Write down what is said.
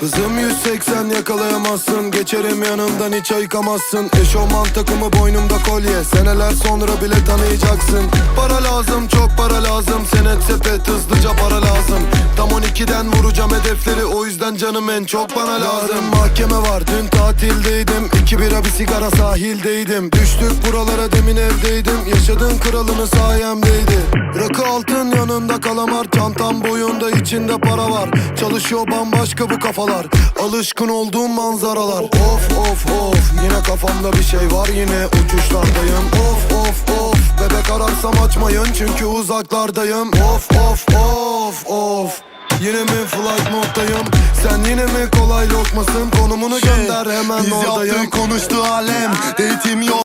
Hızım 180 yakalayamazsın. Geçerim yanımdan hiç ayıkamazsın. Eşofman takımı boynumda kolye. Seneler sonra bile tanıyacaksın. Para lazım çok para lazım. Senet sepet hızlıca para 12'den vuracağım hedefleri O yüzden canım en çok bana lazım. Mahkeme var dün tatildeydim İki bira bir sigara sahildeydim. Düştük buralara demin evdeydim Yaşadığın kralını sayemdeydi. Rakı altın yanında kalamar Çantam boyunda içinde para var. Çalışıyor bambaşka bu kafalar Alışkın olduğum manzaralar. Of of of Yine kafamda bir şey var yine uçuşlardayım. Of of of Bebek ararsam açmayın çünkü uzaklardayım. Of of of of Yine mi flight moddayım? Sen yine mi kolay lokmasın? Konumunu gönder hemen Biz oradayım. yaptık konuştu alem. Eğitim yok